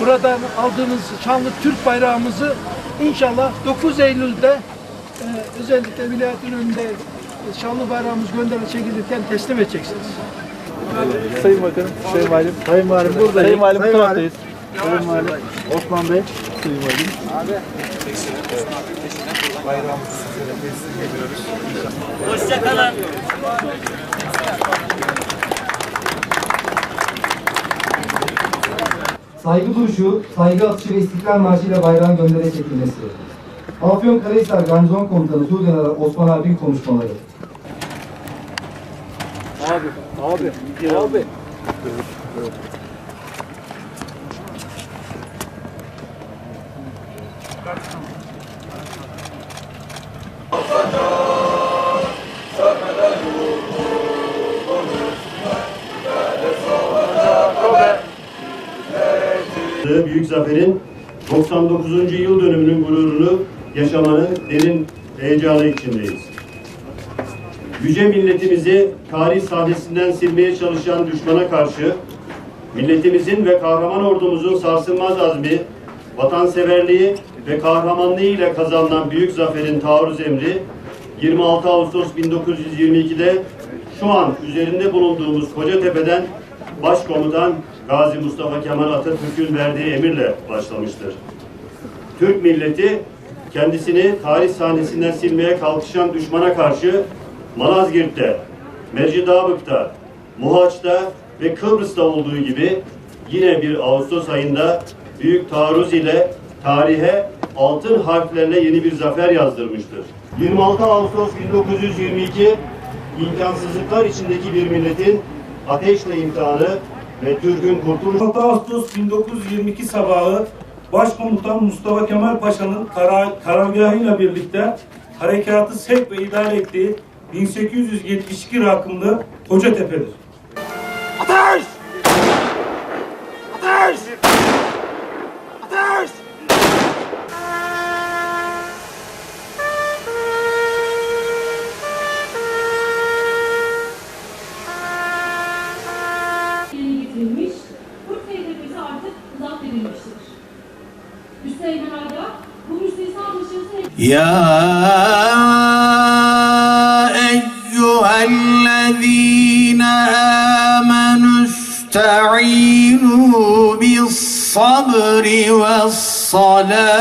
buradan aldığımız şanlı Türk bayrağımızı inşallah 9 Eylül'de e, özellikle vilayetin önünde şanlı bayrağımız gönderi çekilirken teslim edeceksiniz. Sayın Bakanım, Sayın Valim. Sayın Valim buradayız. Sayın Valim bu taraftayız. Sayın Valim. Osman Bey. Sayın Valim. Saygı duruşu, saygı atışı ve istiklal marşı ile bayrağın göndere çekilmesi. Afyonkarahisar Garnizon Komutanı Tuğgeneral Osman Alp'in konuşmaları. Büyük Zafer'in 99. yıl dönümünün gururunu yaşamanın derin heyecanı içindeyiz. Yüce milletimizi tarih sahnesinden silmeye çalışan düşmana karşı milletimizin ve kahraman ordumuzun sarsılmaz azmi, vatanseverliği ve kahramanlığı ile kazanılan büyük zaferin taarruz emri 26 Ağustos 1922'de şu an üzerinde bulunduğumuz Kocatepe'den Başkomutan Gazi Mustafa Kemal Atatürk'ün verdiği emirle başlamıştır. Türk milleti kendisini tarih sahnesinden silmeye kalkışan düşmana karşı Malazgirt'te, Mecidabık'ta, Muhaç'ta ve Kıbrıs'ta olduğu gibi yine bir Ağustos ayında büyük taarruz ile tarihe altın harflerle yeni bir zafer yazdırmıştır. 26 Ağustos 1922 imkansızlıklar içindeki bir milletin ateşle imtihanı ve Türk'ün kurtuluş 6 Ağustos 1922 sabahı Başkomutan Mustafa Kemal Paşa'nın karar, karargahıyla birlikte harekatı sevk ve idare ettiği 1872 rakımlı Kocatepe'dir. Ateş! Ateş! يا أيها الذين آمنوا استعينوا بالصبر والصلاة.